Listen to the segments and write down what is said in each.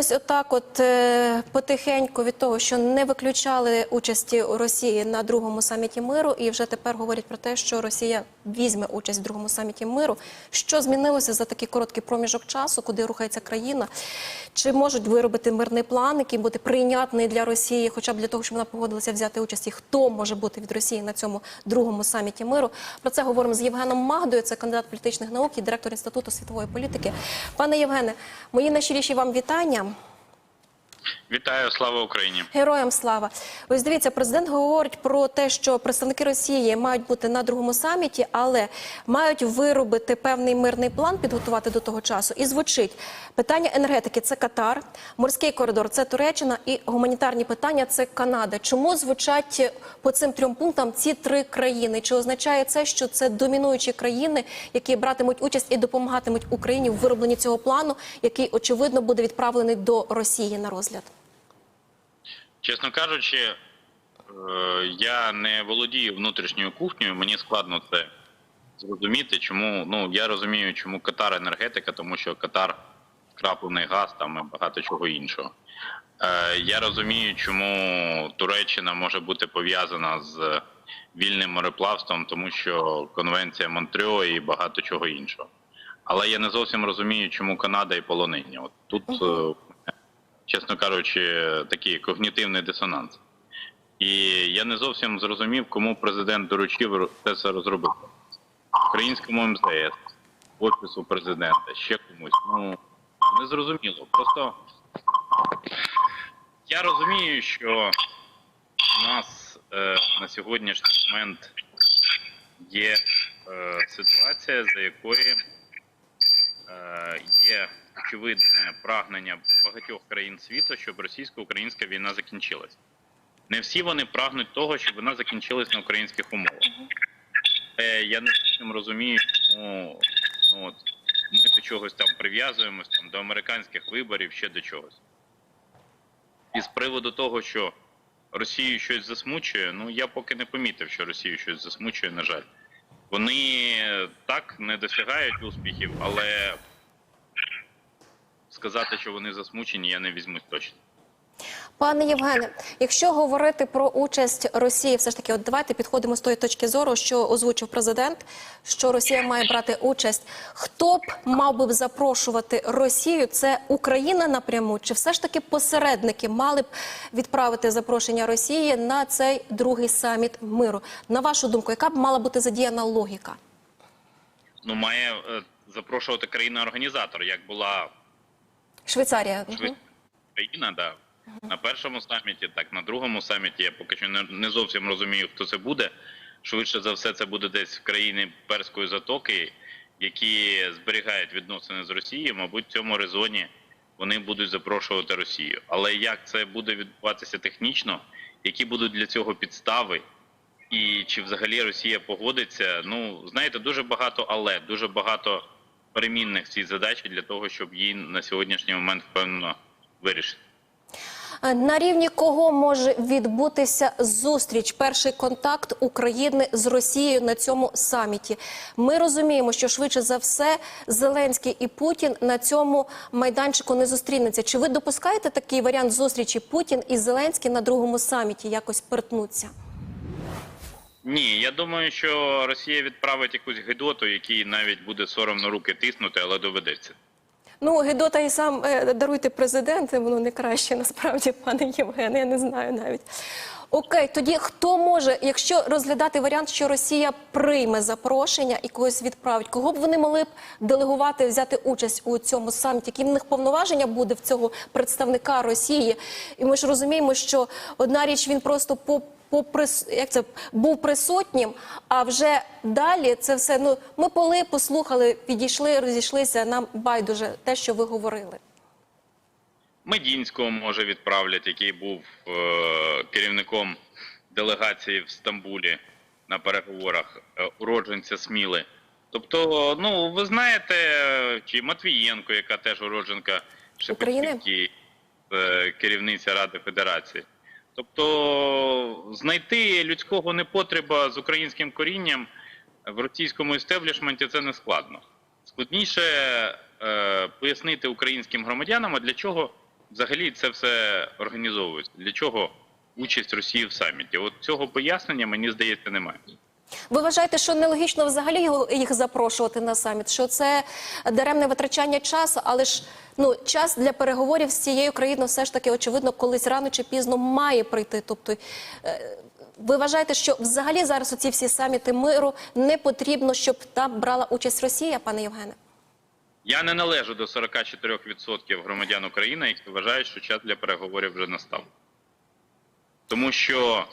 ось отак, от е, потихеньку від того, що не виключали участі Росії на другому саміті миру, і вже тепер говорять про те, що Росія візьме участь в другому саміті миру. Що змінилося за такий короткий проміжок часу, куди рухається країна? Чи можуть виробити мирний план, який буде прийнятний для Росії, хоча б для того, щоб вона погодилася взяти участь, і хто може бути від Росії на цьому другому саміті миру? Про це говоримо з Євгеном Магдою, це кандидат політичних наук і директор інституту світової політики. Пане Євгене, мої найщиріші вам вітання. Вітаю, слава Україні! Героям слава. Ось дивіться, президент говорить про те, що представники Росії мають бути на другому саміті, але мають виробити певний мирний план, підготувати до того часу. І звучить питання енергетики це Катар, морський коридор це Туреччина і гуманітарні питання це Канада. Чому звучать по цим трьом пунктам ці три країни? Чи означає це, що це домінуючі країни, які братимуть участь і допомагатимуть Україні в виробленні цього плану, який очевидно буде відправлений до Росії на розгляд? Чесно кажучи, е, я не володію внутрішньою кухнею. Мені складно це зрозуміти. Чому ну я розумію, чому Катар енергетика, тому що Катар скраплений газ там і багато чого іншого. Е, Я розумію, чому Туреччина може бути пов'язана з вільним мореплавством, тому що конвенція Монтрьо і багато чого іншого. Але я не зовсім розумію, чому Канада і полонення. От тут, е, чесно кажучи, такий когнітивний дисонанс. І я не зовсім зрозумів, кому президент доручив це все розробити. Українському МЗС, офісу президента, ще комусь. Ну не зрозуміло. Просто я розумію, що у нас е, на сьогоднішній момент є е, ситуація, за якої е, є очевидне прагнення багатьох країн світу, щоб російсько-українська війна закінчилась. Не всі вони прагнуть того, щоб вона закінчилась на українських умовах. Е, я не зовсім розумію, чому ну, от, ми до чогось там прив'язуємось, там, до американських виборів, ще до чогось. І з приводу того, що Росію щось засмучує, ну я поки не помітив, що Росію щось засмучує, на жаль. Вони так не досягають успіхів, але сказати, що вони засмучені, я не візьмусь точно. Пане Євгене, якщо говорити про участь Росії, все ж таки, от давайте підходимо з тої точки зору, що озвучив президент, що Росія має брати участь. Хто б мав би запрошувати Росію? Це Україна напряму, чи все ж таки посередники мали б відправити запрошення Росії на цей другий саміт миру? На вашу думку, яка б мала бути задіяна логіка? Ну, має е, запрошувати країна-організатор, як була Швейцарія. Швейцарія, країна, да. На першому саміті, так на другому саміті. Я поки що не, не зовсім розумію, хто це буде. Швидше за все, це буде десь в країни Перської затоки, які зберігають відносини з Росією. Мабуть, в цьому резоні вони будуть запрошувати Росію. Але як це буде відбуватися технічно, які будуть для цього підстави, і чи взагалі Росія погодиться? Ну знаєте, дуже багато, але дуже багато перемінних цій задачі для того, щоб її на сьогоднішній момент впевнено вирішити. Е, На рівні кого може відбутися зустріч, перший контакт України з Росією на цьому саміті? Ми розуміємо, що швидше за все Зеленський і Путін на цьому майданчику не зустрінуться. Чи ви допускаєте такий варіант зустрічі Путін і Зеленський на другому саміті якось перетнуться? Ні, я думаю, що Росія відправить якусь гидоту, якій навіть буде соромно руки тиснути, але доведеться. Ну, Гедота і сам е, даруйте президент, воно не краще насправді, пане Євгене, я не знаю навіть. Окей, тоді хто може, якщо розглядати варіант, що Росія прийме запрошення і когось відправить, кого б вони могли б делегувати, взяти участь у цьому саміті? Які в них повноваження буде в цього представника Росії? І ми ж розуміємо, що одна річ він просто по. По прис- як це був присутнім, а вже далі це все. Ну ми поли послухали, підійшли, розійшлися. Нам байдуже те, що ви говорили. Медінського може відправлять, який був е, керівником делегації в Стамбулі на переговорах е, уродженця Сміли. Тобто, ну ви знаєте, чи Матвієнко, яка теж уродженка? Шепетівки, е, керівниця Ради Федерації. Тобто знайти людського непотреба з українським корінням в російському істеблішменті це не складно. Складніше е, пояснити українським громадянам, а для чого взагалі це все організовується? Для чого участь Росії в саміті? От цього пояснення мені здається немає. Ви вважаєте, що нелогічно взагалі їх запрошувати на саміт? Що це даремне витрачання часу, але ж ну час для переговорів з цією країною все ж таки очевидно, колись рано чи пізно має прийти. Тобто, е, ви вважаєте, що взагалі зараз оці всі саміти миру не потрібно, щоб там брала участь Росія, пане Євгене? Я не належу до 44% громадян України, які вважають, що час для переговорів вже настав. Тому що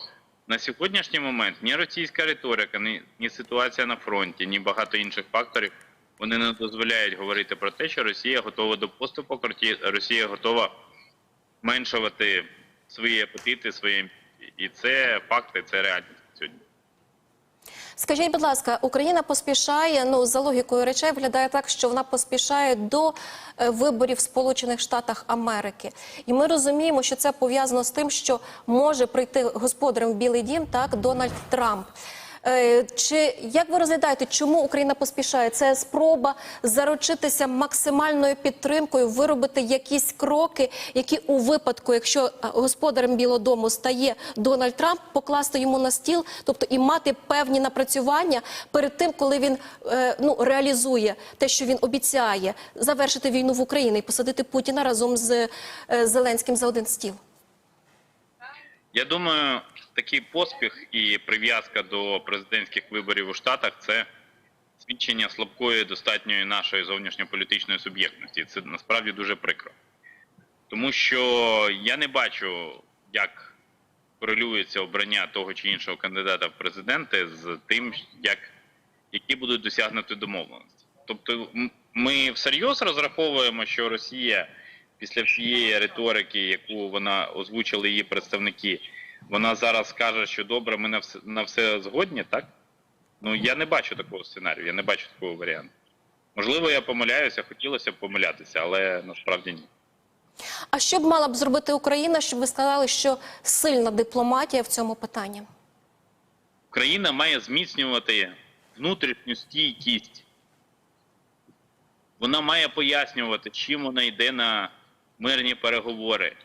на сьогоднішній момент ні російська риторика, ні, ні ситуація на фронті, ні багато інших факторів вони не дозволяють говорити про те, що Росія готова до поступок, Росія готова зменшувати свої апетити, свої. І це факти, це реальність. Скажіть, будь ласка, Україна поспішає, ну за логікою речей виглядає так, що вона поспішає до е, виборів в Сполучених Штатах Америки. І ми розуміємо, що це пов'язано з тим, що може прийти господарем в Білий Дім так Дональд Трамп. Е, Чи як ви розглядаєте, чому Україна поспішає? Це спроба заручитися максимальною підтримкою, виробити якісь кроки, які у випадку, якщо е, господарем Білого Дому стає Дональд Трамп, покласти йому на стіл, тобто і мати певні напрацювання перед тим, коли він е, ну реалізує те, що він обіцяє, завершити війну в Україні і посадити Путіна разом з Зеленським за один стіл. Я думаю, такий поспіх і прив'язка до президентських виборів у Штатах це свідчення слабкої достатньої нашої зовнішньополітичної суб'єктності. Це насправді дуже прикро. Тому що я не бачу, як корелюється обрання того чи іншого кандидата в президенти з тим, як, які будуть досягнути домовленості. Тобто, ми всерйоз розраховуємо, що Росія після всієї риторики, яку вона озвучили її представники, вона зараз скаже, що добре, ми на все, на все згодні, так? Ну я не бачу такого сценарію, я не бачу такого варіанту. Можливо, я помиляюся, хотілося б помилятися, але насправді ні. А що б мала б зробити Україна, щоб ви сказали, що сильна дипломатія в цьому питанні? Україна має зміцнювати внутрішню стійкість. Вона має пояснювати, чим вона йде на мирні переговори.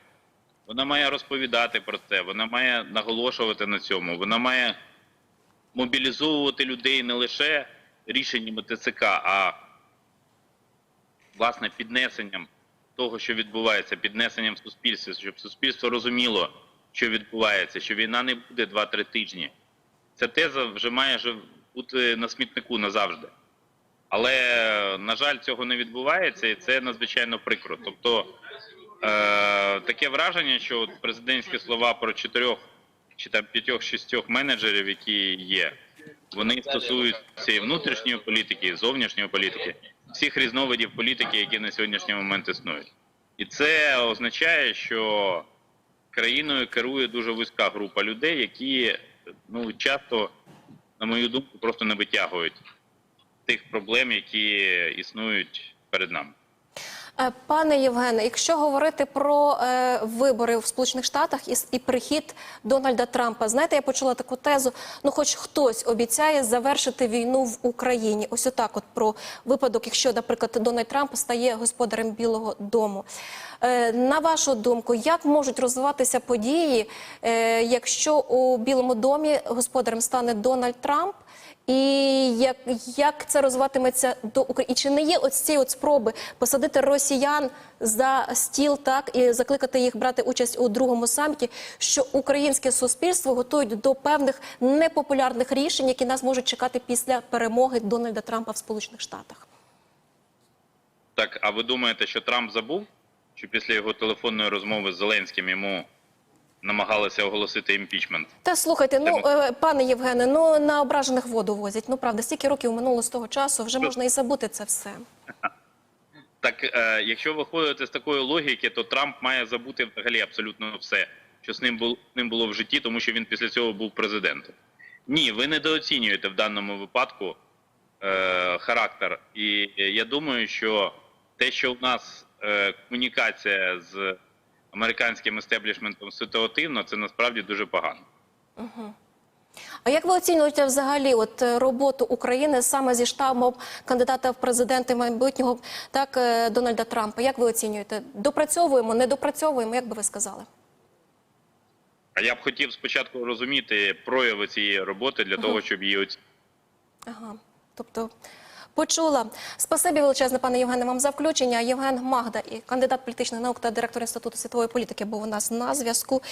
Вона має розповідати про це, вона має наголошувати на цьому, вона має мобілізовувати людей не лише рішеннями ТЦК, а власне піднесенням того, що відбувається, піднесенням суспільства, щоб суспільство розуміло, що відбувається, що війна не буде 2-3 тижні. Ця теза вже має бути на смітнику назавжди. Але, на жаль, цього не відбувається, і це надзвичайно прикро. Тобто е, таке враження, що от президентські слова про чотирьох чи там п'ятьох-шістьох менеджерів, які є, вони стосуються і внутрішньої політики, і зовнішньої політики, всіх різновидів політики, які на сьогоднішній момент існують. І це означає, що країною керує дуже вузька група людей, які ну часто, на мою думку, просто не витягують тих проблем, які існують перед нами. Е, Пане Євгене, якщо говорити про е, вибори в Сполучених Штатах і, і прихід Дональда Трампа, знаєте, я почула таку тезу: ну, хоч хтось обіцяє завершити війну в Україні. Ось отак, от про випадок, якщо, наприклад, Дональд Трамп стає господарем Білого Дому. Е, на вашу думку, як можуть розвиватися події, якщо у Білому домі господарем стане Дональд Трамп? І як, як це розвиватиметься до України? І чи не є ось ці от спроби посадити росіян за стіл, так і закликати їх брати участь у другому саміті, що українське суспільство готують до певних непопулярних рішень, які нас можуть чекати після перемоги Дональда Трампа в Сполучених Штатах? Так, а ви думаєте, що Трамп забув, що після його телефонної розмови з Зеленським йому намагалися оголосити імпічмент? Та слухайте, ну е, пане Євгене, ну на ображених воду возять. Ну правда, стільки років минуло з того часу, вже можна і забути це все. Так, е, якщо виходити з такої логіки, то Трамп має забути взагалі абсолютно все, що з ним було, ним було в житті, тому що він після цього був президентом. Ні, ви недооцінюєте в даному випадку е, характер. І я думаю, що те, що в нас е, комунікація з американським естеблішментом ситуативно, це насправді дуже погано. А як ви оцінюєте взагалі от е, роботу України саме зі штабом кандидата в президенти майбутнього так е, Дональда Трампа? Як ви оцінюєте? Допрацьовуємо, не допрацьовуємо? Як би ви сказали? А я б хотів спочатку розуміти прояви цієї роботи для того, щоб її оцінити. Ага, тобто почула. Спасибі величезне, пане Євгене, вам за включення. Євген Магда, і кандидат політичних наук та директор інституту світової політики, був у нас на зв'язку.